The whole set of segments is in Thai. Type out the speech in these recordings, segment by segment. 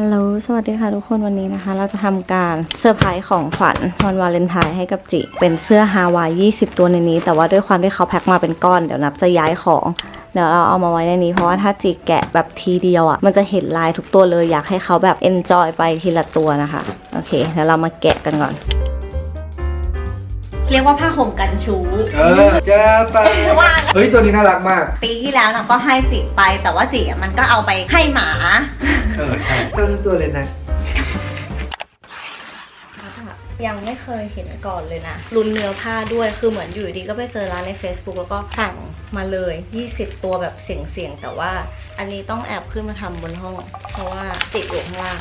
ฮัลโหล สวัสดีค่ะทุกคนวันนี้นะคะ เราจะทำการเซอร์ไพรส์ของขวัญวันวาเลนไทน์ให้กับจิ เป็นเสื้อฮาวาย 20 ตัวในนี้ แต่ว่าด้วยความที่เขาแพ็คมาเป็นก้อน เดี๋ยวนับจะย้ายของ เดี๋ยวเราเอามาไว้ในนี้ เพราะว่าถ้าจิแกะแบบทีเดียวอะ่ะ มันจะเห็นลายทุกตัวเลย อยากให้เขาแบบเอนจอยไปทีละตัวนะคะ โอเค เดี๋ยวเรามาแกะกันก่อน เรียกว่าผ้าห่มกันชูเออจะไปว่าเฮ้ยตัวนี้น่ารักมาก ปีที่แล้วนะก็ให้จิไป แต่ว่าจิอะมันก็เอาไปให้หมา เออใช่ทั้งตัวเลยนะ ยังไม่เคยเห็นก่อนเลยนะรุนเนื้อผ้าด้วยคือเหมือนอยู่ดีก็ไปเจอร้านใน Facebook แล้วก็สั่งมาเลย 20 ตัวแบบเสียงๆแต่ว่า อันนี้ต้องแอบขึ้นมาทำบนห้อง เพราะว่าติดอยู่ข้างล่าง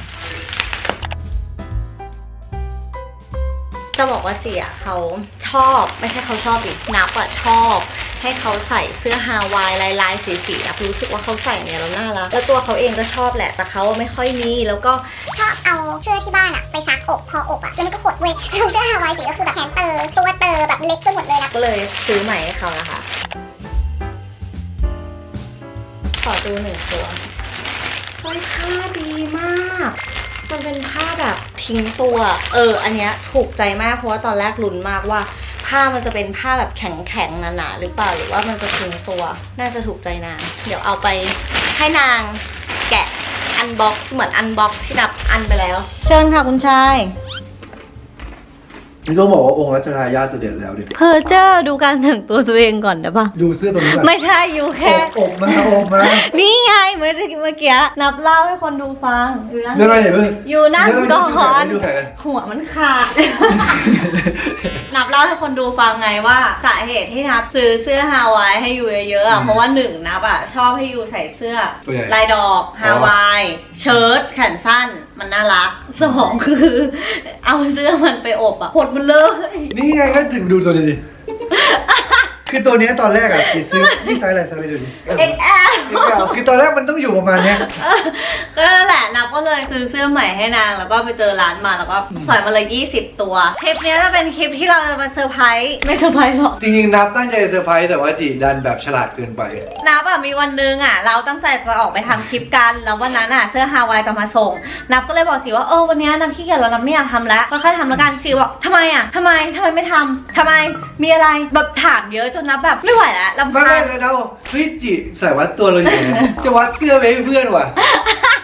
จะบอกว่าจีอะเขาชอบไม่ใช่เขาชอบดินับอะชอบ ให้เขาใส่เสื้อฮาวายลายลายๆสีๆอะรู้สึกว่าเขาใส่เนี่ยแล้วน่ารักแล้วตัวเขาเองก็ชอบแหละ แต่เขาไม่ค่อยมีแล้วก็ชอบเอาเสื้อที่บ้านอะไปซักอกพออกอะแล้วมันก็หดเว้ยแล้วเสื้อฮาวายสีก็คือแบบแขนเตอร์ตัวเตอร์แบบเล็กไปหมดเลยนะก็เลยซื้อใหม่ให้เขานะคะขอดูหนึ่งตัวเฮ้ยผ้าดีมาก มันเป็นผ้าแบบทิ้งตัว เออ อันเนี้ยถูกใจมากเพราะว่าตอนแรกลุ้นมากว่า ผ้ามันจะเป็นผ้าแบบแข็งๆหนาๆหรือเปล่าหรือว่ามันจะทิ้งตัว น่าจะถูกใจนาง เดี๋ยวเอาไปให้นางแกะอันบ็อกเหมือนอันบ็อกที่นับอันไปแล้ว เชิญค่ะคุณชาย นี่ก็บอกว่าองค์รัชทายาทเสด็จแล้วดิเพอเจอร์ดูการแต่งตัวตัวเองก่อนได้ปะดูเสื้อตัวนี้ก่อนไม่ใช่อยู่แค่ อกอกมันเอาอกมานี่ไงเมื่อกี้เมื่อกี้นับเล่าให้คนดูฟังอยู่นั่งเดี๋ยวไม่เดี๋ยวเพิ่งอยู่นั่งก่อนดูแขนหัวมันขาด นับเล่าให้คนดูฟังไงว่าสาเหตุที่นับซื้อเสื้อฮาวายให้อยู่เยอะๆอะเพราะว่าหนึ่งนับอะชอบให้อยู่ใส่เสื้อตัวใหญ่ลายดอกฮาวายเชิ้ตแขนสั้นมันน่ารักสองคือ เอาเสื้อมันไปอบอะหดมันเลย นี่ไงก็ถึงดูตัวนี้สิ คือตัวเนี้ยตอนแรกอะจีซื้อนี่ไซส์อะไรไซส์อะไรดูดิ XL คือตอนแรกมันต้องอยู่ประมาณเนี้ย ก็นั่นแหละนับก็เลยซื้อเสื้อใหม่ให้นาง แล้วก็ไปเจอร้านมาแล้วก็ใส่มาเลย20 ตัว คลิปเนี้ยจะเป็นคลิปที่เราจะมาเซอร์ไพรส์ไม่เซอร์ไพรส์หรอก จริงๆนับตั้งใจเซอร์ไพรส์แต่ว่าจีดันแบบฉลาดเกินไป นับอะมีวันนึงอะเราตั้งใจจะออกไปทำคลิปกัน แล้ววันนั้นอะเสื้อฮาวายจะมาส่ง นับก็เลยบอกสิว่าเออวันเนี้ยนับขี้เกียจแล้วนับไม่อยากทำแล้ว ก็ค่อยทำแล้วกันสิบอกทำไมอะทำไมทำไมไม่ทำทำไมมีอะไรแบบถามเยอะจนนับแบบไม่ไหวแล้วลำไม่พาไม่ญเลยนะเฮ้ยจีใส่วัดตัวเราอยู่ไงจะวัดเสื้อไปให้เพื่อนว่ะ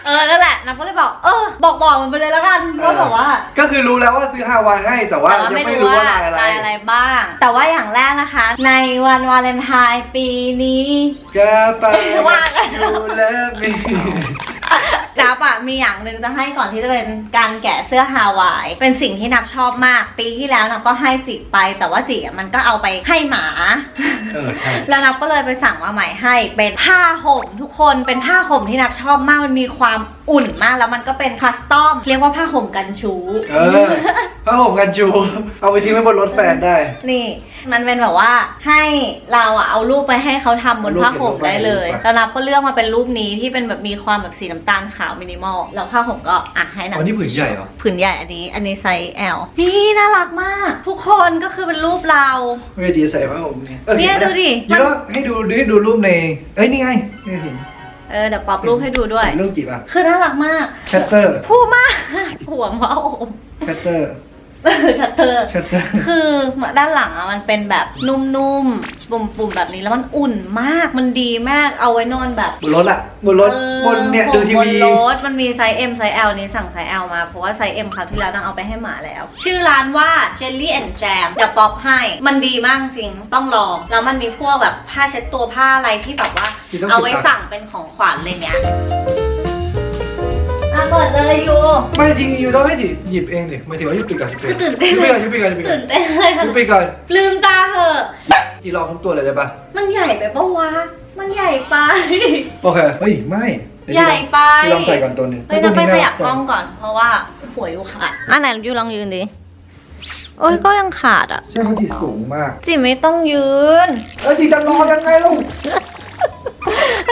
เออนั่นแหละนับก็เลยบอกเออบอกบอกมันไปเลยแล้วกันว่าแบบว่า ก็คือรู้แล้วว่าซื้อฮาวายให้แต่ว่าแต่ว่ายังไม่ไม่รู้รู้ว่าว่าลายอะไร ลายอะไรบ้าง แต่ว่าอย่างแรกนะคะ ในวันวาเลนไทน์ปีนี้จะไปว่าดูแลมี นับอะมีอย่างหนึ่งจะให้ก่อนที่จะเป็นการแกะเสื้อฮาวาย เป็นสิ่งที่นับชอบมาก ปีที่แล้วนับก็ให้จิไป แต่ว่าจิอะมันก็เอาไปให้หมา เออใช่ แล้วนับก็เลยไปสั่งมาใหม่ให้ เป็นผ้าห่มทุกคนเป็นผ้าห่มที่นับชอบมากมันมีความอุ่นมากแล้วมันก็เป็นคัสตอม เรียกว่าผ้าห่มกันชูเออผ้าห่มกันจู เอาไปทิ้งไว้บนรถแฟนได้ นี่มันเป็นแบบว่าให้เราอะเอารูปไปให้เขาทำบนผ้าห่มได้เลยเอารูปไปแล้วนับก็เลือกมาเป็นรูปนี้ที่เป็นแบบมีความแบบสีน้ำตาลขาวมินิมอลแล้วผ้าห่มก็อะให้นัอ๋บอนี่ผืนใหญ่เหรอ ผืนใหญ่อันนี้ อันนี้ไซส์ L นี่น่ารักมาก ทุกคนก็คือเป็นรูปเราเฮ้ยจีใส่ผ้าห่มนี่ออเนี่ยห็ไหมดูดิยูว่าให้ดูให้ดูรูปในเอ้ยนี่ไงนี่เห็นเออเดี๋ยวป๊อปรูปให้ดูด้วยเห็นรูปจีบอะคือน่ารักมาก ชัตเตอร์พูดมากหัวเมาชัตเตอร์ ชัตเตอร์ ชัตเตอร์ คือด้านหลังอะมันเป็นแบบนุ่มๆ ปุ่มๆ แบบนี้แล้วมันอุ่นมาก มันดีมาก เอาไว้นอนแบบ บนรถอะบนรถเออบนเนี่ยผมดูทีวี บนรถมันมีไซส์ M ไซส์ L นี้สั่งไซส์ L มา เพราะว่าไซส์ M คราวที่แล้วนางเอาไปให้หมาแล้ว ชื่อร้านว่า Jelly and Jam เดี๋ยวป๊อปให้ มันดีมากจริง ต้องลอง แล้วมันมีพวกแบบผ้าเช็ดตัวผ้าอะไรที่แบบว่า ที่ต้องเอาไว้ติดตาม สั่งเป็นของขวัญอะไรเงี้ย อะเปิดเลยยูไม่จริงยูต้องให้ดิหยิบเองดิหมายถึงว่ายูปิดก่อนคือตื่นเต้นยูปิดก่อนยูปิดก่อนยูปิดก่อตื่นนเต้นเลยอะยูปิดก่อนลืมตาเถอะ จีลองทุกตัวเลยได้ปะมันใหญ่ไปปะวะ มันใหญ่ไป โอเคเฮ้ยไม่เดี๋ยวใหญ่ไปจีลองใส่ก่อนตัวหนึงเฮ้ยจะไปขยับกล้องก่อน เพราะว่าหัวอยู่ขาดอะไหนยูลองยืนดิโอ้ยก็ยังขาดอะใช่เพราะจีสูงมาก จิไม่ต้องยืน เอ้ยจีจะนอนยังไงลูก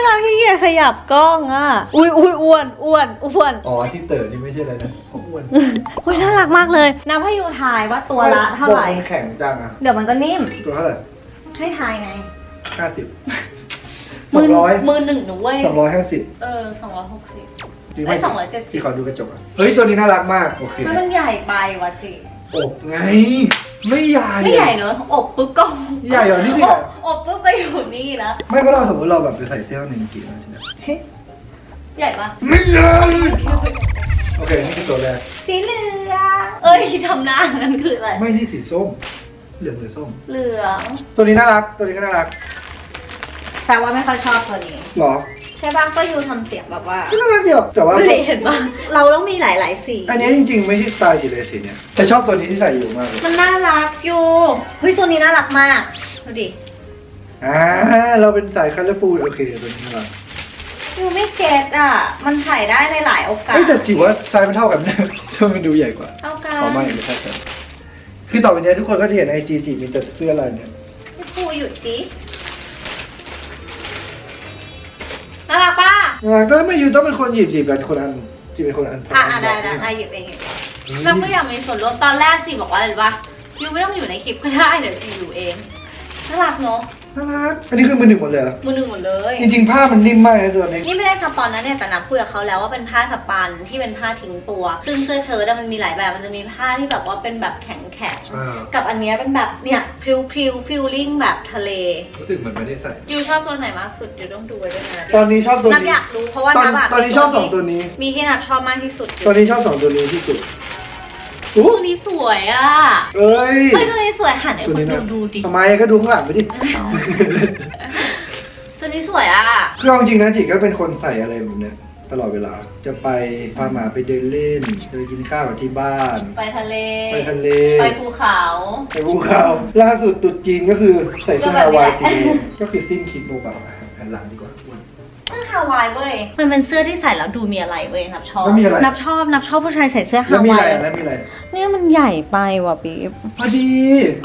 เราพี่เกียจขยับกล้องอะ อุ้ยอุ้ยอ้วนอ้วนอ้วนอ๋อที่เต๋อนี่ไม่ใช่อะไรนะเขาอ้วนโอ้ยน่ารักมากเลยนับให้ยูทายว่าตัวละเท่าไหร่บอกมันแข็งจังอะ เดี๋ยวมันก็นิ่ม ตัวเท่าไหร่ให้ทายไงห้าสิบสมืองร้อยมือหนึ่งหนูเว้ยสองร้อยห้าสิบเออสองร้อยหกสิบ พี่ไม่สองร้อยเจ็ดสิพี่บขอดูกระจกอะเฮ้ยตัวนี้น่ารักมากโอเค มันใหญ่ไปว่ะจิ อบไง ไม่ใหญ่ ไม่ใหญ่เนอะอบปุ๊บก็ใหญ่เหรอนี่ดิอบอบปุ๊บก็อยู่นี่แล้วไม่เพราะเราสมมติเราแบบไปใส่เสื้อหนึ่งกี่แล้วใช่ไหมเฮ้ยใหญ่ปะไม่ใหญ่โอเคนี่คือตัวแรกสีเหลืองเอ้ยทำหน้านั่นคืออะไรไม่นี่สีส้ม เหลืองหรือส้ม เหลืองตัวนี้น่ารัก ตัวนี้ก็น่ารักแต่ว่าไม่ค่อยชอบตัวนี้หรอ ใช่ป่ะก็ยูทำเสียงแบบว่าก็น่ารักเดียวแต่ว่าเห็นป่ะเราต้องมีหลาย ๆ สี อันนี้จริงๆ ไม่ใช่สไตล์จีเลยสีเนี่ย แต่ชอบตัวนี้ที่ใส่อยู่มากเลยมันน่ารักอยู่เฮ้ยตัวนี้น่ารักมากดูดิอ่าเราเป็นสายคัลเลอร์ฟูลโอเคตัวนี้น่ารักยูไม่เก็ตอะ มันใส่ได้ในหลายโอกาสเอ้ยแต่จิ๋วว่าไซส์มันเท่ากันนะเสื้อมันดูใหญ่กว่าเท่ากันอ๋อไม่ไม่ใช่กันคือต่อไปเนี้ยทุกคนก็จะเห็นไอจีจีมีแต่เสื้อลายเนี่ยพี่ครูหยุดสิ น่ารักป่ะน่ารักก็ไม่อยู่ต้องเป็นคนหยิบจีบกันคนอันจีบเป็นคนอันอะอะได้ได้อะหยิบเองหยิบเองแล้วก็อยากมีส่วนร่วมตอนแรกจีบอกว่าอะไรรู้ป่ะยูไม่ต้องอยู่ในคลิปก็ได้เดี๋ยวจีอยู่เองน่ารักเนาะ น่ารักอันนี้คือมือหนึ่งหมดเลยเหรอมือหนึ่งหมดเลย จริงๆผ้ามันนิ่มมากนะตัวนี้ นี่ไม่ได้สปอนนะเนี่ยแต่นับคุยกับเขาแล้วว่าเป็นผ้าสปันที่เป็นผ้าทิ้งตัว ซึ่งเสื้อเชิ้ตอะมันมีหลายแบบมันจะมีผ้าที่แบบว่าเป็นแบบแข็งแข็งๆอ่า กับอันเนี้ยเป็นแบบเนี่ยพริวพริวฟิลลิ่งแบบทะเลรู้สึกเหมือนไม่ได้ใส่ ยูชอบตัวไหนมากสุดยูต้องดูไว้ด้วยนะตอนนี้ชอบตัวนับนี้ อยากรู้เพราะว่าตอนนับอะตอนนี้ชอบสองตัวนี้ มีที่นับชอบมากที่สุดตอนนี้ชอบสองตัวนี้ที่สุดอู้ ตัวนี้สวยอะเอ้ยเฮ้ยตัวนี้สวยหันให้ตัวคนนี้ดูนะดูดิทำไมก็ดูข้างหลังไปดิ ตัวนี้สวยอะ คือเอาจริงนะจิก็เป็นคนใส่อะไรแบบเนี้ยตลอดเวลา จะไปพาหมาไปเดินเล่น จะไปกินข้าวกับที่บ้าน ไปทะเล ไปทะเล ไปภูเขา ไปภูเขา ล่าสุดตรุดจีนก็คือใส่เสื้อเสื้อแบบฮาวายนี้สีแหละแดงก็คือสิ้นคิดโมแบบหันหลังดีกว่าอ้วนเสื้อ ฮาวายเว้ย มันเป็นเสื้อที่ใส่แล้วดูมีอะไรเว้ยนับชอบ แล้วมีอะไร นับชอบนับชอบผู้ชายใส่เสื้อแล้วฮามีอะวาไรยอะแล้วมีอะไรเนี่ยมันใหญ่ไปว่ะปี๊บพอดี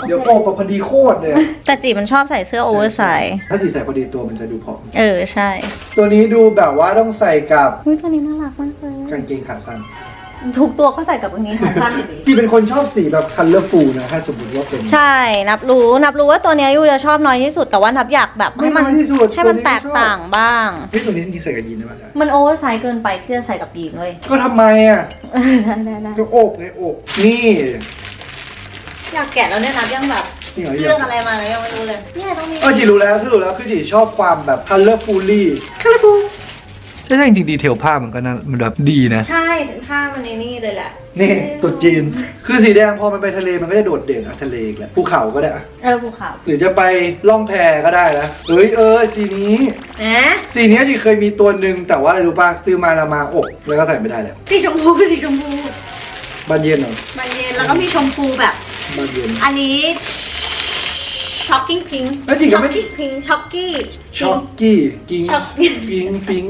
เดี๋ยวโอบแบบพอดีโคตรเลยแต่จีมันชอบใส่เสื้อโอเวอร์ไซส์ถ้าจีใส่พอดีตัวมันจะดูผอมเออใช่ตัวนี้ดูแบบว่าต้องใส่กับอุ้ยตัวนี้น่ารักมากเลยกางเกงขาสั้น ทุกตัวก็ใส่กับอันนี้ทั้งสั้นอยู่ดีจีเป็นคนชอบสีแบบคัลเลอร์ฟูนะถ้าสมมติว่าเป็น ใช่ นับรู้ นับรู้ว่าตัวเนี้ยยูจะชอบน้อยที่สุด แต่ว่านับอยากแบบให้มันไม่น้อยที่สุดให้มันตัวนี้แตกต่างบ้าง เฮ้ยตัวนี้จริงๆใส่กับยีนได้ไหมมันโอเวอร์ไซส์เกินไปที่จะใส่กับยีนเลยก็ทำไมอะได้ได้ได้ก็โอบไงโอบนี่อยากแกะแล้วเนี่ยนับยังแบบนี่เหรอเรื่องอะไรมาแล้วยังไม่รู้เลยเนี่ยต้องมี เออจีรู้แล้วสรุปแล้วคือจีชอบความแบบ colorfully colorful ใช่จริงๆดีเทลผ้ามันก็น่ามันแบบดีนะ ใช่ผ้ามันในนี่เลยแหละนี่ตุดจีน คือสีแดงพอมันไปทะเลมันก็จะโดดเด่นอะทะเลอีกแหละภูเขาก็ได้อะเออภูเขาหรือจะไปล่องแพก็ได้นะเอ้ยเออสีนี้ นะสีนี้จีเคยมีตัวหนึ่งแต่ว่าอะไรรู้ป่ะซื้อมาแล้วมาอกแล้วก็ใส่ไม่ได้แล้วสีชมพูสีชมพูบานเย็นเหรอมันเย็นแล้วก็มีชมพูแบบ บานเย็น อันนี้ ช็อกกิ้งพิงแล้วจริงก็ไม่ช็อกกิ้งพิงช็อกกี้ ช็อกกี้กิ้งช็อกปิงปิง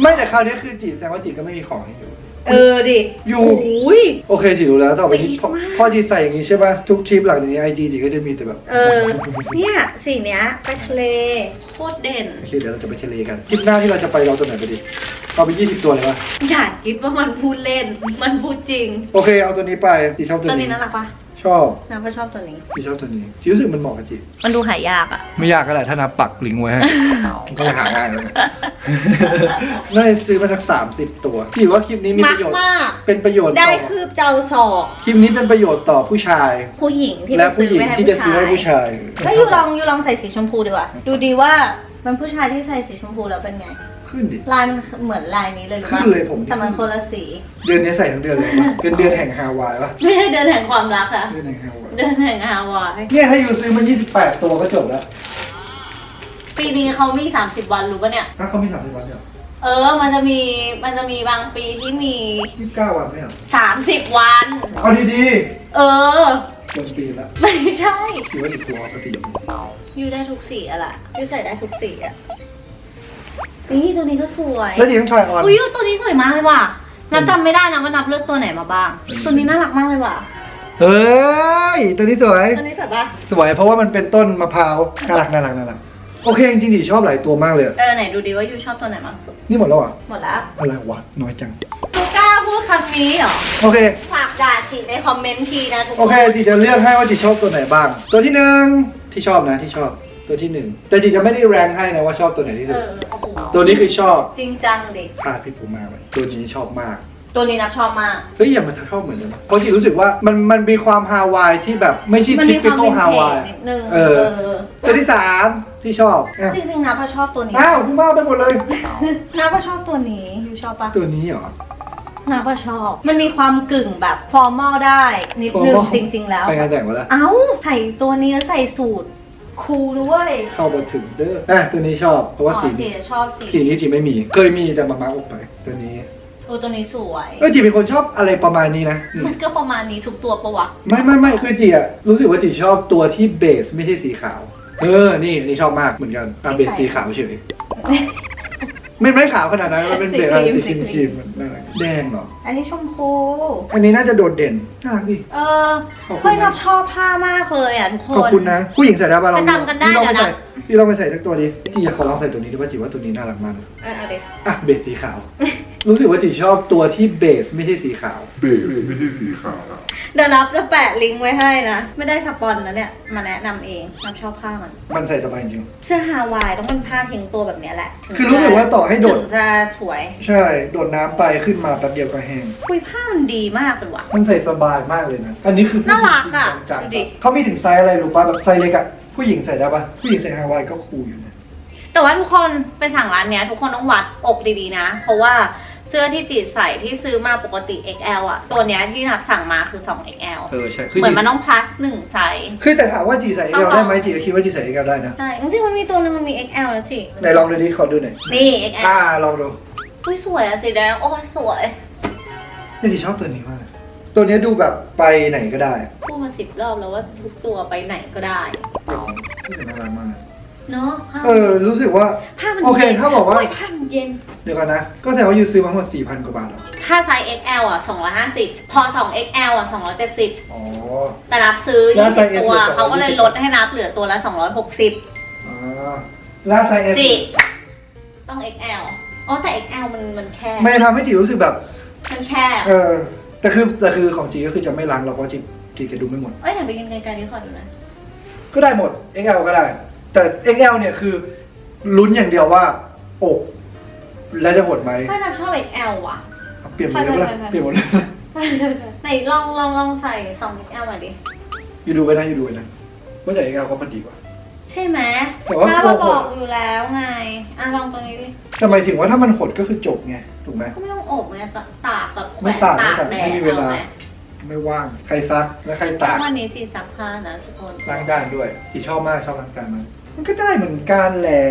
ไม่แต่คราวนี้คือจีแสดงว่าจีก็ไม่มีของให้ดูเออดิอยู่ โอ้ย โอเคจีรู้แล้วต่อไปนี้ดีพอมาก พอจีใส่อย่างนี้ใช่ป่ะทุกทริปหลังจากนี้ไอจีจีก็จะมีแต่แบบเออ เนี่ยสีเนี้ยไปทะเลโคตรเด่น โอเคเดี๋ยวเราจะไปทะเลกันทริปหน้าที่เราจะไปเราตัวไหนไปดิเอาไปยี่สิบตัวเลยป่ะอยากคิดว่ามันพูดเล่น มันพูดจริง โอเคเอาตัวนี้ไปจีชอบตัวตัวนี้นี้น่ารักปะ ชอบน้ำก็ชอบตัวนี้จีชอบตัวนี้จีรู้สึกมันเหมาะกับจีมันดูหายากอะ ไม่ยากก็แหละถ้านับปักลิงก์ไว้ให้ ก็หาง่ายแล้วเนี่ย น่าจะซื้อมาสักสามสิบตัวจีว่าคลิปนี้มีมาปกระโยชน์ มาก เป็นประโยชน์ได้ต่อคืบเจ้าศอก คลิปนี้เป็นประโยชน์ต่อผู้ชาย ผู้หญิงที่และไปผู้หญิงไว้ที่จะซื้อให้ผู้ชายถ้ายูลองยูลองใส่สีชมพูดีกว่า ดูดีว่ามันผู้ชายที่ใส่สีชมพูแล้วเป็นไง ขึ้นดิ ลายมันเหมือนลายนี้เลยหรือเปล่าขึ้นเลยผมแต่มันคนละสีเดือนนี้ใส่ทั้งเดือนเลยปะเป็นเดือนแห่งฮาวายปะไม่ใช่เดินแห่งความรักอะเดือนแห่งฮาวาย เดินแห่งฮาวายเนี่ยถ้าอยู่ซื้อมา 28 ตัวก็จบแล้วปีนี้เขามี 30 วันรู้ปะเนี่ย ถ้าเขามี30วันเนี่ยเออ มันจะมีมันจะมีบางปีที่มี 29 วันไหมอะ30 วัน เอาดีเออ ๆจนปีละไม่ใช่ ถือว่าติดตัวปกติยูได้ทุกสีอะล่ะยูใส่ได้ทุกสีอะ นี่ตัวนี้ก็สวยแล้วจริงต้อง try on อุ้ยยูตัวนี้สวยมากเลยว่ะนับจำไม่ได้นะว่านับเลือกตัวไหนมาบ้าง ตัวนี้น่ารักมากเลยว่ะ เฮ้ย ตัวนี้สวย ตัวนี้สวยปะสวยเพราะว่ามันเป็นต้นมะพร้าวน่ารักน่ารักน่ารักโอเคจริงๆดิชอบหลายตัวมากเลยอะเออไหนดูดีว่ายูชอบตัวไหนมากสุด นี่หมดแล้วอะหมดแล้วอะไรวะน้อยจังทูกล้าพูดคำนี้เหรอ โอเค ฝากด่าจีในคอมเมนต์ทีนะทุกคน โอเคจีจะเลือกให้ว่าจีชอบตัวไหนบ้าง ตัวที่หนึ่งที่ชอบนะที่ชอบ ตัวที่หนึ่งแต่จีจะไม่ได้แรงให้นะว่าชอบตัวไหนที่เอสุดอโอ้โหตัวนี้คือชอบจริงจังดิพาพี่ปูมาไหมตัวนี้ชอบมาก ตัวนี้นับชอบมาก เฮ้ยอย่ามาชอบเหมือนกันนะเพราะจีรู้สึกว่ามันมันมีความฮาวายที่แบบไม่ใช่มันทิมีปคปิวามคอวิลนฮาเทวาจยนิดนึงเออ ตัวที่สามที่ชอบอะจริงๆนับอะชอบตัวนี้อ้าวคุณมาไปหมดเลย นับอะชอบตัวนี้ยูชอบปะตัวนี้เหรอ นับอะชอบ มันมีความกึ่งแบบฟอร์มอลได้นิดนึง formal จริง ๆ แล้ว ไปงานแต่งมาแล้ว เอ้าใส่ตัวนี้แล้วใส่สูตร คูลด้วย เข้ามาถึงเด้ออะตัวนี้ชอบ เพราะว่าอ๋อสีจีนี้จะชอบสีสีนี้จีไม่มี เคยมีแต่มามาออกไป ตัวนี้โอ้ตัวนี้สวย เออจีเป็นคนชอบอะไรประมาณนี้นะอืมมันก็ประมาณนี้ทุกตัวปะวะ ไม่ไม่ไม่คือจีอะรู้สึกว่าจีชอบตัวที่เบสไม่ใช่สีขาว เออ นี่นี่ชอบมากเหมือนกันอะเบสสีขาวเฉย ไม่ไม่ขาวขนาดนั้นมันเป็นเบสอะไรสีครีมครีมๆนั่นแหละแดงเหรอ อันนี้ชมพู อันนี้น่าจะโดดเด่นน่ารักดิเออขอบคุณนะเฮ้ยนับชอบผ้ามากเลยอะทุกคน ขอบคุณนะ ผู้หญิงใส่ได้ป่ะลองไปตามกันได้พี่ลองไปเดี๋ยวใส่นะ พี่ลองไปใส่สักตัวดิจีอยากขอลองใส่ตัวนี้ด้วยว่าจีว่าตัวนี้น่ารักมากเลยเออเอาดิอะเบสสีขาว รู้สึกว่าจีชอบตัวที่เบสไม่ใช่สีขาว เบสไม่ใช่สีขาวเดี๋ยวนับจะแปะลิงก์ไว้ให้นะ ไม่ได้สปอนนะเนี่ย มาแนะนำเองนับชอบผ้ามัน มันใส่สบายจริง เสื้อฮาวายต้องเป็นผ้าทิ้งตัวแบบเนี้ยแหละคือรู้สึกว่าต่อให้โดด ถึงจะสวยใช่ โดดน้ำไปขึ้นมาแป๊บเดียวก็แห้ง คุยผ้ามันดีมากเลยว่ะ มันใส่สบายมากเลยนะ อันนี้คือผู้หญิงน่ารักอะจริงๆจังๆดูดิ เขามีถึงไซส์อะไรรู้ป่ะแบบไซส์เล็กอะ ผู้หญิงใส่ได้ป่ะผู้หญิงใส่ฮาวายก็คูลอยู่นะแต่ว่าทุกคนไปสั่งร้านเนี้ย ทุกคนต้องวัดอกดีๆนะ เพราะว่าเสื้อที่จีดใส่ที่ซื้อมาปกติ XL อะตัวเนี้ยที่นับสั่งมาคือ 2XL เออใช่เหมือนมันต้อง plus หนึ่งไซส์คือแต่ถามว่าจีใส่เอต้องลลองได้ไหมจีก็คิดว่าจีใส่เอลได้นะใช่จริงๆมันมีตัวนึงมันมี XL แล้วจีไหนลองดูดิขอดูหน่อยนี่ XL อ่าลองดูอุ้ยสวยอะสีแดงโอ้ยสวยแต่จีชอบตัวนี้มาก ตัวนี้ดูแบบไปไหนก็ได้พูดมาสิบรอบแล้วว่าทุกตัวไปไหนก็ได้น่ารักมากเนาะผ้าเออ รู้สึกว่า ผ้ามันโอเคย็นถ้าบอกว่า โยผ้ามันเย็น เดี๋ยวก่อนนะ ก็แสดงว่ายูซื้อมาทั้งหมด4,000 กว่าบาทเหรอถ้าไซส์ XL อะ 250 พอ 2XL อะ 270 อ๋อ แต่นับซื้อแล้วไซส์20ตัว S เหลือ220 เขาก็เลยลดให้นับเหลือตัวละ 260อ่าแล้วไซส์เอสจิต้อง XL อ๋อแต่ XL มันมันแค่ไม่ทำให้จีรู้สึกแบบ มันแค่เออ แต่คือแต่คือของจีก็คือจะไม่ล้างหรอกเพราะจีจีจะดูไม่หมด เอ้ยไหนไปกินไกลๆนี้ขอดูหนะก็ได้หมด XL ก็ได้ แต่ XL เนี่ยคือลุ้นอย่างเดียวว่าอกแล้วจะหดไหมไม่นับชอบ XL ว่ะ เปลี่ยนหมดเลยปะล่ะไปๆๆๆ เปลี่ยนหมดเลยไหนลองลองลองใส่ 2XL มาดิ อยู่ดูไว้นะอยู่ดูไว้นะว่าแต่ XL ก็พอดีกว่า ใช่ไหมแต่ว่าน้าตัวบหอดกอยู่แล้วไง อะลองตรงนี้ดิ แต่หมายถึงว่าถ้ามันหดก็คือจบไง ถูกไหม ก็ไม่ต้องอบไงตตากแบบแขวไม่นตากตากไม่ตากแดไม่ดมีเวลาอไหมไม่ว่าง ใครซักและใครเพตากราะวันนี้จีซักผ้านะทุกคนล้างจานด้วยที่ชอบมากชอบล้างจานมากมันก็ได้เหมือนกันแหละ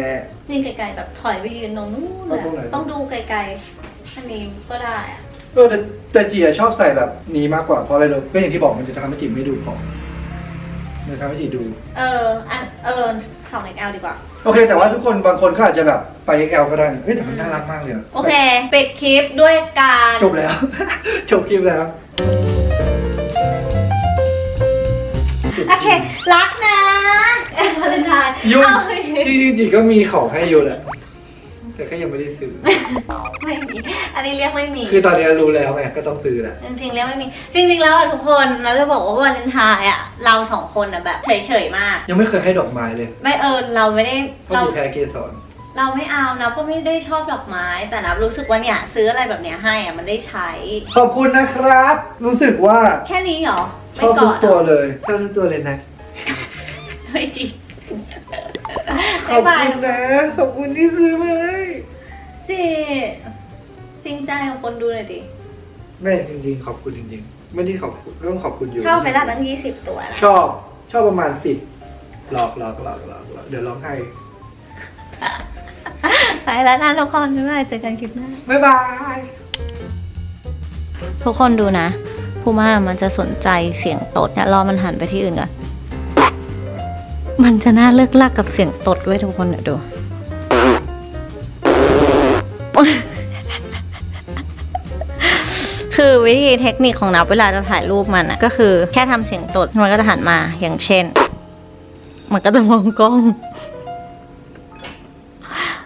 นี่ไกลๆแบบถอยไปยืนตรงนู้นเลเอาตรงไหนยต้องดูไกลๆอันนี้ก็ได้อะเออแต่แต่จีอะชอบใส่แบบนี้มากกว่าเพราะอะไรรู้ก็อย่างที่บอกมันจะทำให้จีไม่ดูผอมมันจะทำให้จีดู เอออันเออ สอง XL ดีกว่า โอเคแต่ว่าทุกคนบางคนก็อาจจะแบบไป XL ก็ได้นะเอ้ยแต่มันน่ารักมากเลยะโอเคปิดคลิปด้วยการจบแล้ว จบคลิปแล้วโอเค รักนะเออวาเลนไทน์ยุ่งเอาที่จริงๆก็มีของให้อยู่แหละ แต่ก็ยังไม่ได้ซื้อ ไม่มี อันนี้เรียกไม่มี คือตอนนี้รู้แล้วไงก็ต้องซื้อแหละ จริงๆแล้วไม่มี จริงๆแล้วอะทุกคนเราจะบอกว่าวาเลนไทน์อะเราสองคนอะแบบเฉยๆมาก ยังไม่เคยให้ดอกไม้เลยไม่เออเราไม่ได้เพราะเราจีแพ้เกสรเราไม่เอานะก็ไม่ได้ชอบดอกไม้ แต่นะรู้สึกว่าเนี่ยซื้ออะไรแบบเนี้ยให้อะมันได้ใช้ ขอบคุณนะครับ รู้สึกว่าแค่นี้เหรอชอบไม่ทุก่กอนตัวเลยชอบทุกตัวเลยนะ ไม่จริงขอบบ๊ายบาย คุณนะ ขอบคุณที่ซื้อมาให้ จีจริงใจของคนดูหน่อยดิ ไม่จริง ๆ ขอบคุณจริง ๆ ไม่ได้ขอบคุณก็ต้องขอบคุณอยู่ ชอบไปละตั้งยี่สิบตัวนะชอบชอบประมาณสิบหลอกหลอกหลอกหลอกหลอกเดี๋ยวร้องไห้ไปแล้วนะทุกคนบ๊ายบายเจอกันคลิปหน้า บ๊ายบาย ทุกคนดูนะพูม่ามันจะสนใจเสียงตดเนี่ยรอมันหันไปที่อื่นก่อนมันจะน่าเลิกลักกับเสียงตดด้วยทุกคนเดี๋ยวดู คือวิธีเทคนิคของนับเวลาจะถ่ายรูปมันอะก็คือแค่ทำเสียงตดมันก็จะหันมาอย่างเช่น มันก็จะมองกล้อง